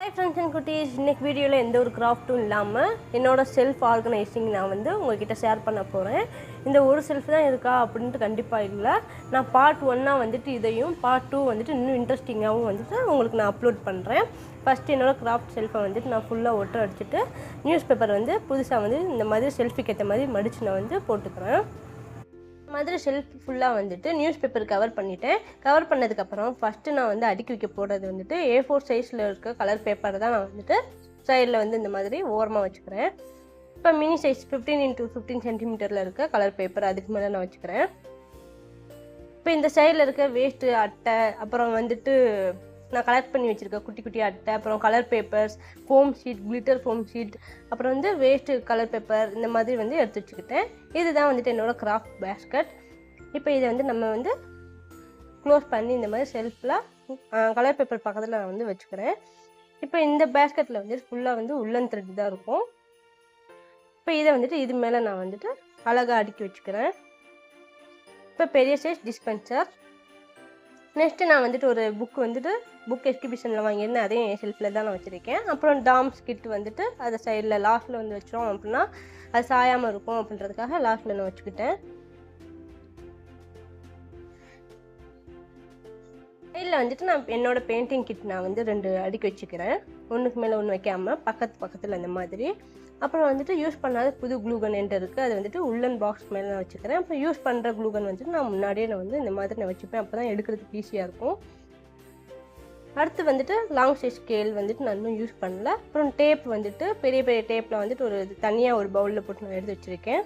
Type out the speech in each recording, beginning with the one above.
Hi friends and குட்டீஸ் இன்னைக்கு வீடியோவில் எந்த ஒரு கிராஃப்ட்டும் இல்லாமல் என்னோட செல்ஃப் ஆர்கனைசிங் நான் வந்து உங்கள்கிட்ட ஷேர் பண்ண போகிறேன் இந்த ஒரு செல்ஃப் தான் இருக்கா அப்படின்ட்டு கண்டிப்பாக இல்லை. நான் பார்ட் ஒன்னாக வந்துட்டு இதையும் பார்ட் டூ வந்துட்டு இன்னும் இன்ட்ரெஸ்டிங்காகவும் வந்துட்டு உங்களுக்கு நான் அப்லோட் பண்ணுறேன் ஃபஸ்ட்டு என்னோடய கிராஃப்ட் செல்ஃபை வந்துட்டு நான் ஃபுல்லாக ஒட்ட அடிச்சுட்டு நியூஸ் பேப்பர் வந்து புதுசாக வந்து இந்த மாதிரி செல்ஃபிக்கு ஏற்ற மாதிரி மடித்து நான் வந்து போட்டுக்கிறேன். மாதிரி ஷெல்ஃப் ஃபுல்லாக வந்துட்டு நியூஸ் பேப்பர் கவர் பண்ணிட்டேன். கவர் பண்ணதுக்கப்புறம் ஃபஸ்ட்டு நான் வந்து அடுக்கி வைக்க போகிறது வந்துட்டு ஏ ஃபோர் சைஸில் இருக்க கலர் பேப்பர் தான் நான் வந்துட்டு சைடில் வந்து இந்த மாதிரி ஓரமாக வச்சுக்கிறேன். இப்போ mini size fifteen into fifteen சென்டிமீட்டரில் இருக்க கலர் பேப்பர் அதுக்கு மேலே நான் வச்சுக்கிறேன். இப்போ இந்த சைடில் இருக்க வேஸ்ட்டு அட்டை அப்புறம் வந்துட்டு நான் கலெக்ட் பண்ணி வச்சுருக்கேன் குட்டி குட்டி அட்டை அப்புறம் colour papers foam sheet glitter foam sheet அப்புறம் வந்து வேஸ்ட்டு கலர் பேப்பர் இந்த மாதிரி வந்து எடுத்து வச்சுக்கிட்டேன். இதுதான் வந்துட்டு என்னோட கிராஃப்ட் பேஸ்கட் இப்போ இதை வந்து நம்ம வந்து க்ளோஸ் பண்ணி இந்த மாதிரி செல்ஃபில் கலர் பேப்பர் பக்கத்தில் நான் வந்து வச்சுக்கிறேன். இப்போ இந்த பேஸ்கெட்டில் வந்து ஃபுல்லாக வந்து உள்ளன் த்ரெட் தான் இருக்கும். இப்போ இதை வந்துட்டு இது மேலே நான் வந்துட்டு அழகாக அடுக்கி வச்சுக்கிறேன். இப்போ பெரிய சைஸ் டிஸ்பென்சர் நெக்ஸ்ட்டு நான் வந்துட்டு ஒரு புக் வந்துட்டு புக் எக்ஸிபிஷனில் வாங்கியிருந்தேன். அதையும் என் ஷெல்ஃபில் தான் நான் வச்சுருக்கேன். அப்புறம் டாம்ஸ் கிட் வந்துட்டு அதை சைடில் லாஸ்ட்டில் வந்து வச்சோம் அப்படின்னா அது சாயாமல் இருக்கும் அப்படின்றதுக்காக லாஸ்ட்டில் நான் வச்சுக்கிட்டேன். சைடில் வந்துட்டு நான் என்னோட பெயிண்டிங் கிட் நான் வந்து ரெண்டு அடுக்கி வச்சுக்கிறேன். ஒன்றுக்கு மேலே ஒன்று வைக்காமல் பக்கத்து பக்கத்தில் அந்த மாதிரி. அப்புறம் வந்துட்டு யூஸ் பண்ணாத புது க்ளூகன் என்கிட்ட இருக்குது அது வந்துட்டு உள்ளன் பாக்ஸ் மேலே நான் வச்சுக்கிறேன். அப்புறம் யூஸ் பண்ணுற க்ளூகன் வந்துட்டு நான் முன்னாடியே நான் வந்து இந்த மாதிரி நான் வச்சுப்பேன். அப்போ தான் எடுக்கிறதுக்கு ஈஸியாக இருக்கும். அடுத்து வந்துட்டு லாங் சைஸ் ஸ்கேல் வந்துட்டு நான் இன்னும் யூஸ் பண்ணல. அப்புறம் டேப் வந்துட்டு பெரிய பெரிய டேப்பில் வந்துட்டு ஒரு தனியாக ஒரு பவுலில் போட்டு நான் எடுத்து வச்சுருக்கேன்.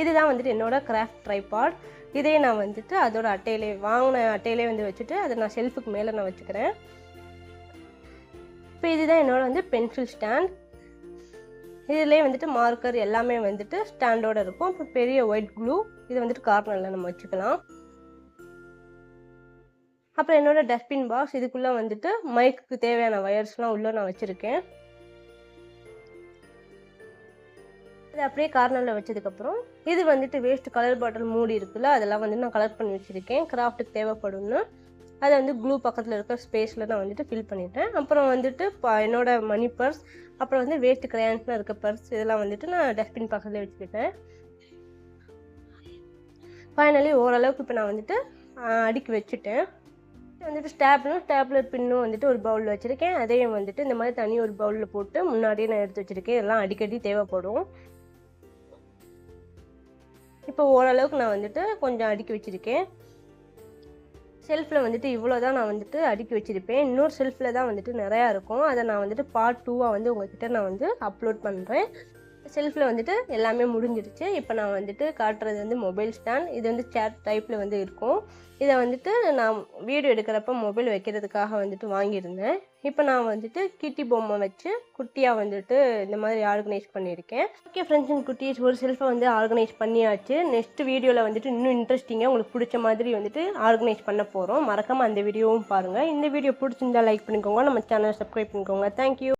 இதுதான் வந்துட்டு என்னோடய கிராஃப்ட் ட்ரைபாட் இதே நான் வந்துட்டு அதோட அட்டையிலே வாங்கின அட்டையிலே வந்து வச்சுட்டு அதை நான் ஷெல்ஃபுக்கு மேலே நான் வச்சுக்கிறேன். இப்போ இதுதான் என்னோட வந்து பென்சில் ஸ்டாண்ட் இதுலேயே வந்துட்டு மார்க்கர் எல்லாமே வந்துட்டு ஸ்டாண்டோட இருக்கும். இப்போ பெரிய ஒயிட் க்ளூ இது வந்துட்டு கார்னரில் நம்ம வச்சுக்கலாம். அப்புறம் என்னோட டஸ்ட்பின் பாக்ஸ் இதுக்குள்ளே வந்துட்டு மைக்கு தேவையான ஒயர்ஸ்லாம் உள்ளே நான் வச்சுருக்கேன். இது அப்படியே கார்னரில் வச்சதுக்கப்புறம் இது வந்துட்டு வேஸ்ட் கலர் பாட்டில் மூடி இருக்குல்ல அதெல்லாம் வந்து நான் கலர் பண்ணி வச்சுருக்கேன். கிராஃப்ட்டுக்கு தேவைப்படும்னு. அதை வந்து க்ளூ பக்கத்தில் இருக்க ஸ்பேஸில் நான் வந்துட்டு ஃபில் பண்ணிட்டேன். அப்புறம் வந்துட்டு ப- என்னோட மணி பர்ஸ் அப்புறம் வந்து வேஸ்ட் கிரையான்ஸ்லாம் இருக்க பர்ஸ் இதெல்லாம் வந்துட்டு நான் டஸ்ட்பின் பக்கத்தில் வச்சுக்கிட்டேன். ஃபைனலி ஓரளவுக்கு இப்போ நான் வந்துட்டு அடுக்கி வச்சுட்டேன். வந்துட்டு ஸ்டாப்லும் ஸ்டாப்லர் பின்னும் வந்துட்டு ஒரு பவுலில் வச்சுருக்கேன். அதையும் வந்துட்டு இந்த மாதிரி தனி ஒரு பவுலில் போட்டு முன்னாடியே நான் எடுத்து வச்சுருக்கேன். இதெல்லாம் அடிக்கடி தேவைப்படும். இப்போ ஓரளவுக்கு நான் வந்துட்டு கொஞ்சம் அடுக்கி வச்சுருக்கேன். ஷெல்ஃபில் வந்துட்டு இவ்வளோ தான் நான் வந்துட்டு அடுக்கி வச்சுருப்பேன். இன்னொரு ஷெல்ஃபில் தான் வந்துட்டு நிறையா இருக்கும். அதை நான் வந்துட்டு பார்ட் டூவாக வந்து உங்ககிட்ட நான் வந்து அப்லோட் பண்ணுறேன் ஷெல்ஃபில் வந்துட்டு எல்லாமே முடிஞ்சிருச்சு. இப்போ நான் வந்துட்டு காட்டுறது வந்து மொபைல் ஸ்டாண்ட் இது வந்து சேட் டைப்பில் வந்து இருக்கும். இதை வந்துட்டு நான் வீடியோ எடுக்கிறப்ப மொபைல் வைக்கிறதுக்காக வந்துட்டு வாங்கியிருந்தேன். இப்போ நான் வந்துட்டு கிட்டி பொம்மை வச்சு குட்டியாக வந்துட்டு இந்த மாதிரி ஆர்கனைஸ் பண்ணியிருக்கேன். ஓகே ஃப்ரெண்ட்ஸ் அண்ட் குட்டீஸ் ஒரு செல்ஃபை வந்து ஆர்கனைஸ் பண்ணியாச்சு. நெக்ஸ்ட் வீடியோவில் வந்துட்டு இன்னும் இன்ட்ரெஸ்டிங்காக உங்களுக்கு பிடிச்ச மாதிரி வந்துட்டு ஆர்கனைஸ் பண்ண போகிறோம் மறக்காமல் அந்த வீடியோவும் பாருங்கள் இந்த வீடியோ பிடிச்சிருந்தா லைக் பண்ணிக்கோங்க. நம்ம சேனலை சப்ஸ்கிரைப் பண்ணிக்கோங்க. தேங்க்யூ